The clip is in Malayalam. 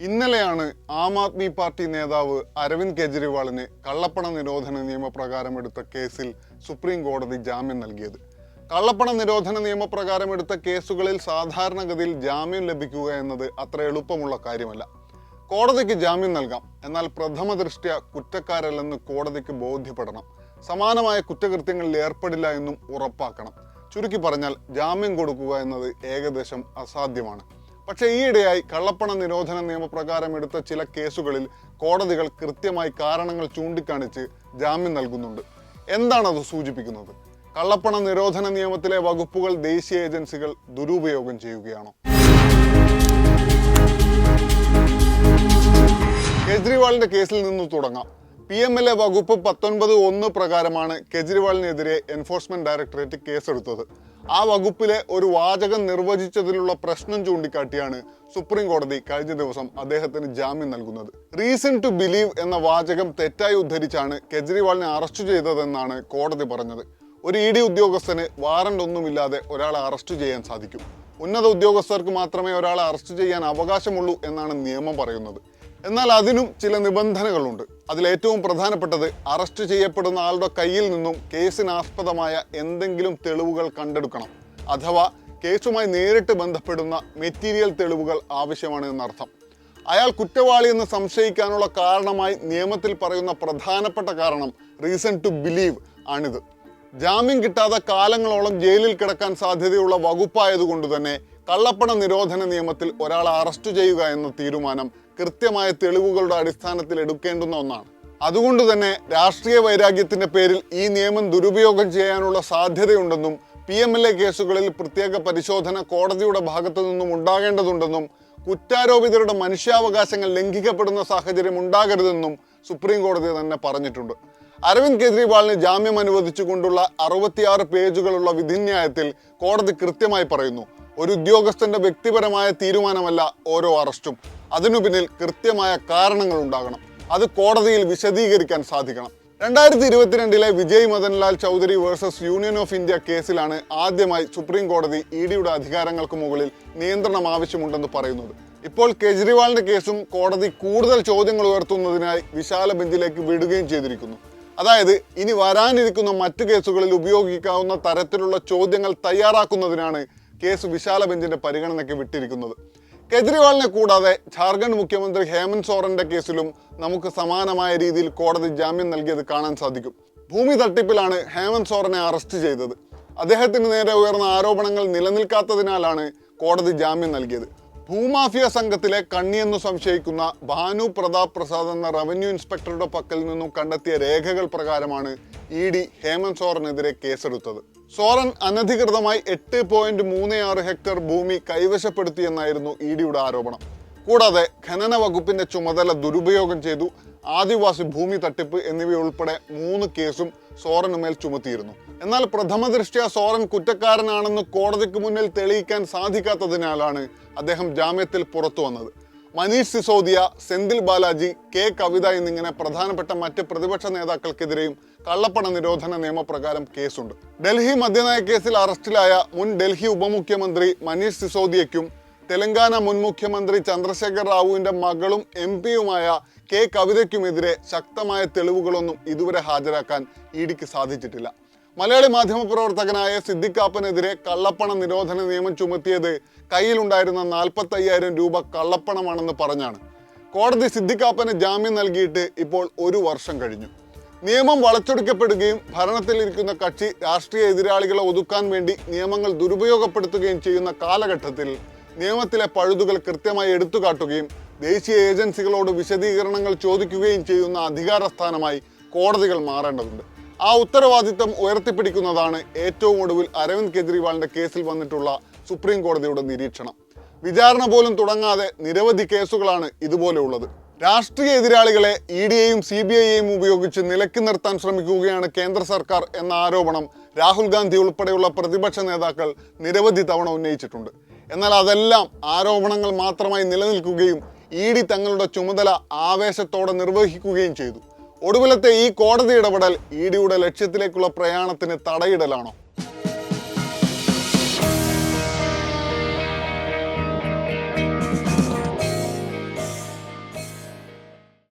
ഇന്നലെയാണ് ആം ആദ്മി പാർട്ടി നേതാവ് അരവിന്ദ് കെജ്രിവാളിന് കള്ളപ്പണ നിരോധന നിയമപ്രകാരം എടുത്ത കേസിൽ സുപ്രീം കോടതി ജാമ്യം നൽകിയത്. കള്ളപ്പണ നിരോധന നിയമപ്രകാരം എടുത്ത കേസുകളിൽ സാധാരണഗതിയിൽ ജാമ്യം ലഭിക്കുക എന്നത് അത്ര എളുപ്പമുള്ള കാര്യമല്ല. കോടതിക്ക് ജാമ്യം നൽകാം. എന്നാൽ പ്രഥമ ദൃഷ്ട്യ കുറ്റക്കാരല്ലെന്ന് കോടതിക്ക് ബോധ്യപ്പെടണം. സമാനമായ കുറ്റകൃത്യങ്ങളിൽ ഏർപ്പെടില്ല എന്നും ഉറപ്പാക്കണം. ചുരുക്കി പറഞ്ഞാൽ ജാമ്യം കൊടുക്കുക എന്നത് ഏകദേശം അസാധ്യമാണ്. പക്ഷേ ഈയിടെയായി കള്ളപ്പണ നിരോധന നിയമപ്രകാരം എടുത്ത ചില കേസുകളിൽ കോടതികൾ കൃത്യമായി കാരണങ്ങൾ ചൂണ്ടിക്കാണിച്ച് ജാമ്യം നൽകുന്നുണ്ട്. എന്താണത് സൂചിപ്പിക്കുന്നത്? കള്ളപ്പണ നിരോധന നിയമത്തിലെ വകുപ്പുകൾ ദേശീയ ഏജൻസികൾ ദുരുപയോഗം ചെയ്യുകയാണോ? കെജ്രിവാളിന്റെ കേസിൽ നിന്ന് തുടങ്ങാം. പി എം എൽ എ വകുപ്പ് പത്തൊൻപത് ഒന്ന് പ്രകാരമാണ് കെജ്രിവാളിനെതിരെ എൻഫോഴ്സ്മെന്റ് ഡയറക്ടറേറ്റ് കേസെടുത്തത്. ആ വകുപ്പിലെ ഒരു വാചകം നിർവചിച്ചതിലുള്ള പ്രശ്നം ചൂണ്ടിക്കാട്ടിയാണ് സുപ്രീം കോടതി കഴിഞ്ഞ ദിവസം അദ്ദേഹത്തിന് ജാമ്യം നൽകുന്നത്. റീസൺ ടു ബിലീവ് എന്ന വാചകം തെറ്റായി ഉദ്ധരിച്ചാണ് കെജ്രിവാളിനെ അറസ്റ്റ് ചെയ്തതെന്നാണ് കോടതി പറഞ്ഞത്. ഒരു ഇ ഡി ഉദ്യോഗസ്ഥന് വാറണ്ട് ഒന്നുമില്ലാതെ ഒരാളെ അറസ്റ്റ് ചെയ്യാൻ സാധിക്കും. ഉന്നത ഉദ്യോഗസ്ഥർക്ക് മാത്രമേ ഒരാളെ അറസ്റ്റ് ചെയ്യാൻ അവകാശമുള്ളൂ എന്നാണ് നിയമം പറയുന്നത്. എന്നാൽ അതിനും ചില നിബന്ധനകളുണ്ട്. അതിലേറ്റവും പ്രധാനപ്പെട്ടത് അറസ്റ്റ് ചെയ്യപ്പെടുന്ന ആളുടെ കയ്യിൽ നിന്നും കേസിനാസ്പദമായ എന്തെങ്കിലും തെളിവുകൾ കണ്ടെടുക്കണം. അഥവാ കേസുമായി നേരിട്ട് ബന്ധപ്പെടുന്ന മെറ്റീരിയൽ തെളിവുകൾ ആവശ്യമാണ് എന്നർത്ഥം. അയാൾ കുറ്റവാളി എന്ന് സംശയിക്കാനുള്ള കാരണമായി നിയമത്തിൽ പറയുന്ന പ്രധാനപ്പെട്ട കാരണം റീസൺ ടു ബിലീവ് ആണിത്. ജാമ്യം കിട്ടാതെ കാലങ്ങളോളം ജയിലിൽ കിടക്കാൻ സാധ്യതയുള്ള വകുപ്പായതുകൊണ്ട് തന്നെ കള്ളപ്പണ നിരോധന നിയമത്തിൽ ഒരാളെ അറസ്റ്റ് ചെയ്യുക എന്ന തീരുമാനം കൃത്യമായ തെളിവുകളുടെ അടിസ്ഥാനത്തിൽ എടുക്കേണ്ടുന്ന ഒന്നാണ്. അതുകൊണ്ട് തന്നെ രാഷ്ട്രീയ വൈരാഗ്യത്തിന്റെ പേരിൽ ഈ നിയമം ദുരുപയോഗം ചെയ്യാനുള്ള സാധ്യതയുണ്ടെന്നും പി എം എൽ എ കേസുകളിൽ പ്രത്യേക പരിശോധന കോടതിയുടെ ഭാഗത്തു നിന്നും ഉണ്ടാകേണ്ടതുണ്ടെന്നും കുറ്റാരോപിതരുടെ മനുഷ്യാവകാശങ്ങൾ ലംഘിക്കപ്പെടുന്ന സാഹചര്യം ഉണ്ടാകരുതെന്നും സുപ്രീം കോടതി തന്നെ പറഞ്ഞിട്ടുണ്ട്. അരവിന്ദ് കെജ്രിവാളിന് ജാമ്യം അനുവദിച്ചുകൊണ്ടുള്ള അറുപത്തിയാറ് പേജുകളുള്ള വിധിന്യായത്തിൽ കോടതി കൃത്യമായി പറയുന്നു ഒരു ഉദ്യോഗസ്ഥന്റെ വ്യക്തിപരമായ തീരുമാനമല്ല ഓരോ അറസ്റ്റും. അതിനു പിന്നിൽ കൃത്യമായ കാരണങ്ങൾ ഉണ്ടാകണം. അത് കോടതിയിൽ വിശദീകരിക്കാൻ സാധിക്കണം. രണ്ടായിരത്തി ഇരുപത്തിരണ്ടിലെ Vijay Madanlal Choudhary versus union of India കേസിലാണ് ആദ്യമായി സുപ്രീം കോടതി ഇ ഡിയുടെ അധികാരങ്ങൾക്ക് മുകളിൽ നിയന്ത്രണം ആവശ്യമുണ്ടെന്ന് പറയുന്നത്. ഇപ്പോൾ കേജ്രിവാളിന്റെ കേസും കോടതി കൂടുതൽ ചോദ്യങ്ങൾ ഉയർത്തുന്നതിനായി വിശാല ബെഞ്ചിലേക്ക് വിടുകയും ചെയ്തിരിക്കുന്നു. അതായത് ഇനി വരാനിരിക്കുന്ന മറ്റു കേസുകളിൽ ഉപയോഗിക്കാവുന്ന തരത്തിലുള്ള ചോദ്യങ്ങൾ തയ്യാറാക്കുന്നതിനാണ് കേസ് വിശാല ബെഞ്ചിന്റെ പരിഗണനയ്ക്ക് വിട്ടിരിക്കുന്നത്. കെജ്രിവാളിനെ കൂടാതെ ജാർഖണ്ഡ് മുഖ്യമന്ത്രി ഹേമന്ത് സോറന്റെ കേസിലും നമുക്ക് സമാനമായ രീതിയിൽ കോടതി ജാമ്യം നൽകിയത് കാണാൻ സാധിക്കും. ഭൂമി തട്ടിപ്പിലാണ് ഹേമന്ത് സോറനെ അറസ്റ്റ് ചെയ്തത്. അദ്ദേഹത്തിന് നേരെ ഉയർന്ന ആരോപണങ്ങൾ നിലനിൽക്കാത്തതിനാലാണ് കോടതി ജാമ്യം നൽകിയത്. ഭൂമാഫിയ സംഘത്തിലെ കണ്ണിയെന്ന് സംശയിക്കുന്ന ഭാനു പ്രതാപ് പ്രസാദ് എന്ന റവന്യൂ ഇൻസ്പെക്ടറുടെ പക്കൽ നിന്നും കണ്ടെത്തിയ രേഖകൾ പ്രകാരമാണ് ഇ ഡി ഹേമന്ത് സോറനെതിരെ കേസെടുത്തത്. സോറൻ അനധികൃതമായി എട്ട് പോയിന്റ് മൂന്ന് ആറ് ഹെക്ടർ ഭൂമി കൈവശപ്പെടുത്തിയെന്നായിരുന്നു ഇ ഡിയുടെ ആരോപണം. കൂടാതെ ഖനന വകുപ്പിന്റെ ചുമതല ദുരുപയോഗം ചെയ്തു. ആദിവാസി ഭൂമി തട്ടിപ്പ് എന്നിവയുൾപ്പെടെ മൂന്ന് കേസും സോറനുമേൽ ചുമത്തിയിരുന്നു. എന്നാൽ പ്രഥമ ദൃഷ്ട്യാ സോറൻ കുറ്റക്കാരനാണെന്ന് കോടതിക്ക് മുന്നിൽ തെളിയിക്കാൻ സാധിക്കാത്തതിനാലാണ് അദ്ദേഹം ജാമ്യത്തിൽ പുറത്തു വന്നത്. മനീഷ് സിസോദിയ സെന്തിൽ ബാലാജി കെ കവിത എന്നിങ്ങനെ പ്രധാനപ്പെട്ട മറ്റ് പ്രതിപക്ഷ നേതാക്കൾക്കെതിരെയും കള്ളപ്പണ നിരോധന നിയമപ്രകാരം കേസുണ്ട്. ഡൽഹി മദ്യനയ കേസിൽ അറസ്റ്റിലായ മുൻ ഡൽഹി ഉപമുഖ്യമന്ത്രി മനീഷ് സിസോദിയയ്ക്കും തെലങ്കാന മുൻ മുഖ്യമന്ത്രി ചന്ദ്രശേഖർ റാവുവിന്റെ മകളും എം പിയുമായ കെ കവിതയ്ക്കുമെതിരെ ശക്തമായ തെളിവുകളൊന്നും ഇതുവരെ ഹാജരാക്കാൻ ഇ ഡിക്ക് സാധിച്ചിട്ടില്ല. മലയാളി മാധ്യമ പ്രവർത്തകനായ സിദ്ദിഖാപ്പനെതിരെ കള്ളപ്പണ നിരോധന നിയമം ചുമത്തിയത് കയ്യിലുണ്ടായിരുന്ന നാൽപ്പത്തി അയ്യായിരം രൂപ കള്ളപ്പണമാണെന്ന് പറഞ്ഞാണ്. കോടതി സിദ്ദിഖാപ്പന് ജാമ്യം നൽകിയിട്ട് ഇപ്പോൾ ഒരു വർഷം കഴിഞ്ഞു. നിയമം വളച്ചൊടിക്കപ്പെടുകയും ഭരണത്തിലിരിക്കുന്ന കക്ഷി രാഷ്ട്രീയ എതിരാളികളെ ഒതുക്കാൻ വേണ്ടി നിയമങ്ങൾ ദുരുപയോഗപ്പെടുത്തുകയും ചെയ്യുന്ന കാലഘട്ടത്തിൽ നിയമത്തിലെ പഴുതുകൾ കൃത്യമായി എടുത്തുകാട്ടുകയും ദേശീയ ഏജൻസികളോട് വിശദീകരണങ്ങൾ ചോദിക്കുകയും ചെയ്യുന്ന അധികാരസ്ഥാനമായി കോടതികൾ മാറേണ്ടതുണ്ട്. ആ ഉത്തരവാദിത്തം ഉയർത്തിപ്പിടിക്കുന്നതാണ് ഏറ്റവും ഒടുവിൽ അരവിന്ദ് കെജ്രിവാളിന്റെ കേസിൽ വന്നിട്ടുള്ള സുപ്രീം കോടതിയുടെ നിരീക്ഷണം. വിചാരണ പോലും തുടങ്ങാതെ നിരവധി കേസുകളാണ് ഇതുപോലെയുള്ളത് രാഷ്ട്രീയ എതിരാളികളെ ഇ ഡിയെയും സി ബി ഐയെയും ഉപയോഗിച്ച് നിലയ്ക്ക് നിർത്താൻ ശ്രമിക്കുകയാണ് കേന്ദ്ര സർക്കാർ എന്ന ആരോപണം രാഹുൽ ഗാന്ധി ഉൾപ്പെടെയുള്ള പ്രതിപക്ഷ നേതാക്കൾ നിരവധി തവണ ഉന്നയിച്ചിട്ടുണ്ട്. എന്നാൽ അതെല്ലാം ആരോപണങ്ങൾ മാത്രമായി നിലനിൽക്കുകയും ഇ ഡി തങ്ങളുടെ ചുമതല ആവേശത്തോടെ നിർവഹിക്കുകയും ചെയ്തു. ഒടുവിലത്തെ ഈ കോടതി ഇടപെടൽ ഇ ഡിയുടെ ലക്ഷ്യത്തിലേക്കുള്ള പ്രയാണത്തിന് തടയിടലാണോ?